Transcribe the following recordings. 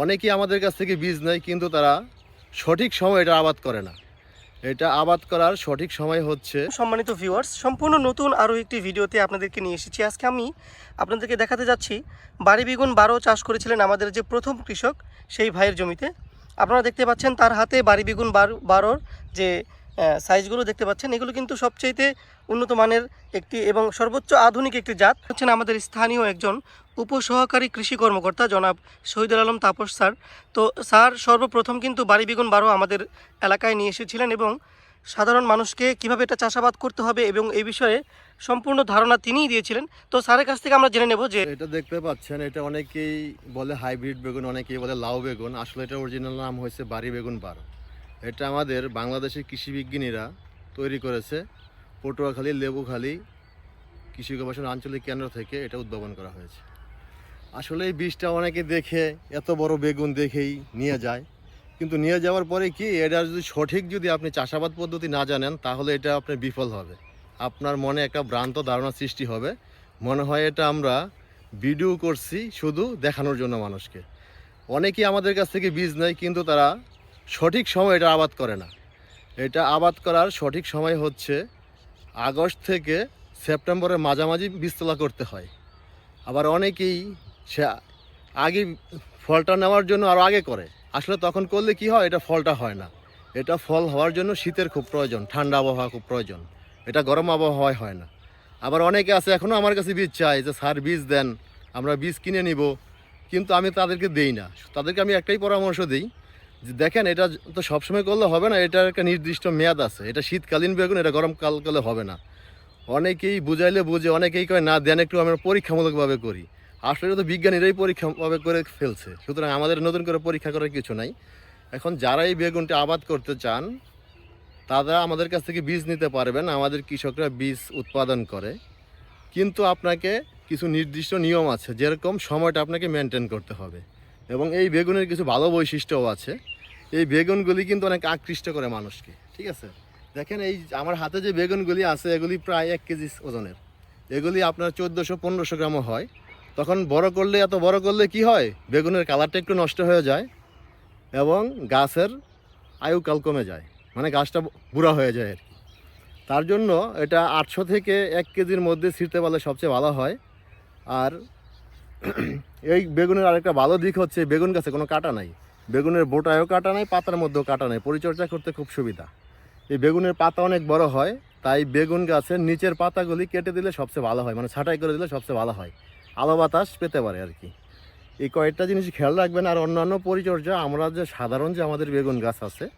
অনেকেই আমাদের কাছ থেকে বীজ নেয়, কিন্তু তারা সঠিক সময় এটা আবাদ করে না। এটা আবাদ করার সঠিক সময় হচ্ছে সম্মানিত ভিউয়ার্স সম্পূর্ণ নতুন আরও একটি ভিডিওতে আপনাদেরকে নিয়ে এসেছি। আজকে আমি আপনাদেরকে দেখাতে যাচ্ছি, বাড়ি বিগুন বারো চাষ করেছিলেন আমাদের যে প্রথম কৃষক, সেই ভাইয়ের জমিতে। আপনারা দেখতে পাচ্ছেন তার হাতে বাড়ি বিগুন বারো বারোর যে সাইজগুলো দেখতে পাচ্ছেন, এগুলো কিন্তু সবচাইতে উন্নত মানের একটি এবং সর্বোচ্চ আধুনিক একটি জাত। হচ্ছেন আমাদের স্থানীয় একজন উপসহকারী কৃষি কর্মকর্তা, জনাব শহীদুল আলম তাপস স্যার। তো স্যার, সর্বপ্রথম কিন্তু বাড়ি বেগুন বারো আমাদের এলাকায় নিয়ে এসেছিলেন এবং সাধারণ মানুষকে কীভাবে এটা চাষাবাদ করতে হবে এবং এই বিষয়ে সম্পূর্ণ ধারণা তিনিই দিয়েছিলেন। তো স্যারের কাছ থেকে আমরা জেনে নেব যে এটা দেখতে পাচ্ছেন, এটা অনেকেই বলে হাইব্রিড বেগুন, অনেকেই বলে লাউ বেগুন। আসলে এটা অরিজিনাল নাম হয়েছে বাড়ি বেগুন বারো। এটা আমাদের বাংলাদেশের কৃষি বিজ্ঞানীরা তৈরি করেছে। পটুয়াখালী, লেবুখালী কৃষি গবেষণা আঞ্চলিক কেন্দ্র থেকে এটা উদ্ভাবন করা হয়েছে। আসলে এই বীজটা অনেকে দেখে, এত বড় বেগুন দেখেই নিয়ে যায়। কিন্তু নিয়ে যাওয়ার পরে কি, এটা যদি সঠিক যদি আপনি চাষাবাদ পদ্ধতি না জানেন, তাহলে এটা আপনি বিফল হবে। আপনার মনে একটা ভ্রান্ত ধারণা সৃষ্টি হবে। মনে হয় এটা আমরা ভিডিও করছি শুধু দেখানোর জন্য মানুষকে। অনেকেই আমাদের কাছ থেকে বীজ নেয়, কিন্তু তারা সঠিক সময় এটা আবাদ করে না। এটা আবাদ করার সঠিক সময় হচ্ছে আগস্ট থেকে সেপ্টেম্বরের মাঝামাঝি বীজতলা করতে হয়। আবার অনেকেই সে আগে ফলটা নেওয়ার জন্য আরও আগে করে। আসলে তখন করলে কি হয়? এটা ফলটা হয় না। এটা ফল হওয়ার জন্য শীতের খুব প্রয়োজন, ঠান্ডা আবহাওয়া খুব প্রয়োজন। এটা গরম আবহাওয়ায় হয় না। আবার অনেকে আছে এখনও আমার কাছে বীজ চাই যে সার বীজ দেন, আমরা বীজ কিনে নিব। কিন্তু আমি তাদেরকে দেই না। তাদেরকে আমি একটাই পরামর্শ দিই যে দেখেন, এটা তো সবসময় করলে হবে না, এটার একটা নির্দিষ্ট মেয়াদ আছে। এটা শীতকালীন বেগুন, এটা গরমকাল করলে হবে না। অনেকেই বুঝাইলে বুঝে, অনেকেই কয়, না, দেন একটু আমরা পরীক্ষামূলকভাবে করি। আসলে তো বিজ্ঞানীরাই পরীক্ষাভাবে করে ফেলছে। সুতরাং আমাদের নতুন করে পরীক্ষা করার কিছু নাই। এখন যারা এই বেগুনটা আবাদ করতে চান, তারা আমাদের কাছ থেকে বীজ নিতে পারবেন। আমাদের কৃষকরা বীজ উৎপাদন করে। কিন্তু আপনাকে কিছু নির্দিষ্ট নিয়ম আছে। যেরকম সময়টা আপনাকে মেনটেন করতে হবে। এবং এই বেগুনের কিছু ভালো বৈশিষ্ট্যও আছে। এই বেগুনগুলি কিন্তু অনেক আকৃষ্ট করে মানুষকে, ঠিক আছে? দেখেন এই আমার হাতে যে বেগুনগুলি আছে, এগুলি প্রায় এক কেজি ওজনের। এগুলি আপনার চোদ্দোশো পনেরোশো গ্রামও হয়। তখন বড় করলে, এত বড় করলে কি হয়? বেগুনের কালারটা একটু নষ্ট হয়ে যায় এবং গাছের আয়ুকাল কমে যায় মানে গাছটা বুড়া হয়ে যায় আর কি। তার জন্য এটা আটশো থেকে এক কেজির মধ্যে ছিঁড়তে পারলে সবচেয়ে ভালো হয়। আর এই বেগুনের আরেকটা ভালো দিক হচ্ছে, বেগুন গাছে কোনো কাটা নাই। বেগুনের বোটায়ও কাটা নাই, পাতার মধ্যেও কাটা নাই। পরিচর্যা করতে খুব সুবিধা। এই বেগুনের পাতা অনেক বড় হয়, তাই বেগুন গাছের নিচের পাতাগুলি কেটে দিলে সবচেয়ে ভালো হয় মানে ছাঁটাই করে দিলে সবচেয়ে ভালো হয়। আলো বাতাস পেতে পারে আর কি। এই কয়েকটা জিনিস খেয়াল রাখবেন, আর অন্যান্য পরিচর্যা, আমরা যে সাধারণ যে আমাদের বেগুন গাছ আছে,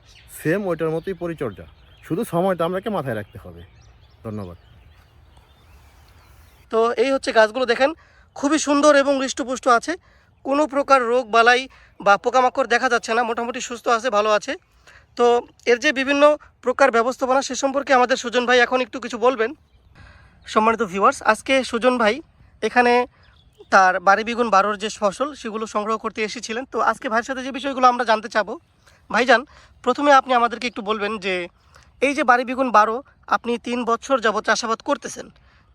সেম ওইটার মতোই পরিচর্যা। শুধু সময়টা আমরাকে মাথায় রাখতে হবে। ধন্যবাদ। তো এই হচ্ছে গাছগুলো দেখেন, খুবই সুন্দর এবং হৃষ্টপুষ্ট আছে। কোনো প্রকার রোগ, বালাই বা পোকামাকড় দেখা যাচ্ছে না। মোটামুটি সুস্থ আছে, ভালো আছে। তো এর যে বিভিন্ন প্রকার ব্যবস্থাপনা, সে সম্পর্কে আমাদের সুজন ভাই এখন একটু কিছু বলবেন। সম্মানিত ভিউয়ার্স আজকে সুজন ভাই এখানে তার বাড়ি বিগুন বারোর যে ফসল, সেগুলো সংগ্রহ করতে এসেছিলেন। তো আজকে ভাইয়ের সাথে যে বিষয়গুলো আমরা জানতে চাবো, ভাইজান, প্রথমে আপনি আমাদেরকে একটু বলবেন যে, এই যে বাড়ি বিগুন বারো, আপনি তিন বছর যাবত চাষাবাদ করতেছেন।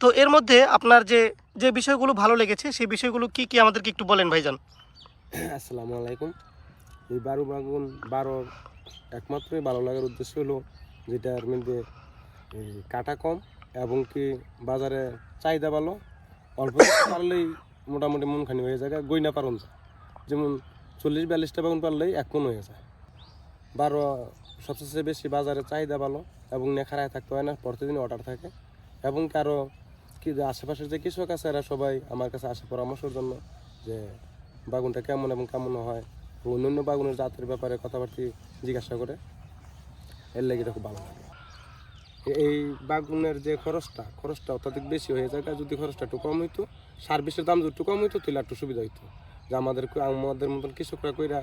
তো এর মধ্যে আপনার যে যে বিষয়গুলো ভালো লেগেছে, সেই বিষয়গুলো কি কি আমাদেরকে একটু বলেন ভাইজান। আসসালামু আলাইকুম। এই বারো বাগুন বারোর একমাত্র ভালো লাগার উদ্দেশ্য হলো যেটার মধ্যে কাটা কম এবং কি বাজারে চাহিদা ভালো। অল্প পারলেই মোটামুটি মনখানি হয়ে যায় গইনা পারন যেমন চল্লিশ বিয়াল্লিশটা বাগুন পারলেই এক মন হয়ে যায়। বারো সবচেয়ে বেশি বাজারে চাহিদা ভালো এবং নেখারায় থাকতে হয় না প্রতিদিন অর্ডার থাকে। এবং কারও কি যে আশেপাশের যে কৃষক আছে, এরা সবাই আমার কাছে আসে পরামর্শের জন্য যে বাগুনটা কেমন এবং কেমন হয় অন্যান্য বাগুনের জাতের ব্যাপারে কথাবার্তি জিজ্ঞাসা করে। এর লেগে এটা খুব ভালো লাগে। এই বাগুনের যে খরচটা খরচটা অত্যাধিক বেশি হয়ে যায়, যদি খরচটা একটু কম হইতো সার বিষের দাম একটু কম হইতো, তাহলে একটু সুবিধা হইতো। যে আমাদের আমাদের মতন কৃষকরা কইরা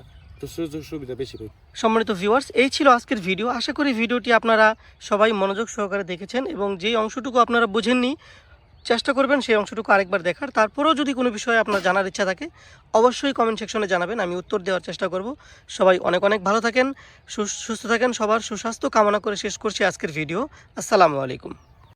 সম্মানিত ভিউয়ার্স এই ছিল আজকের ভিডিও আশা করি ভিডিওটি আপনারা সবাই মনোযোগ সহকারে দেখেছেন এবং যেই অংশটুকু আপনারা বুঝেননি চেষ্টা করবেন সেই অংশটুকু আরেকবার দেখার। তারপরেও যদি কোনো বিষয়ে আপনার জানার ইচ্ছা থাকে, অবশ্যই কমেন্ট সেকশনে জানাবেন, আমি উত্তর দেওয়ার চেষ্টা করব। সবাই অনেক অনেক ভালো থাকেন, সুস- সুস্থ থাকেন, সবার সুস্বাস্থ্য কামনা করে শেষ করছি আজকের ভিডিও আসসালামু আলাইকুম।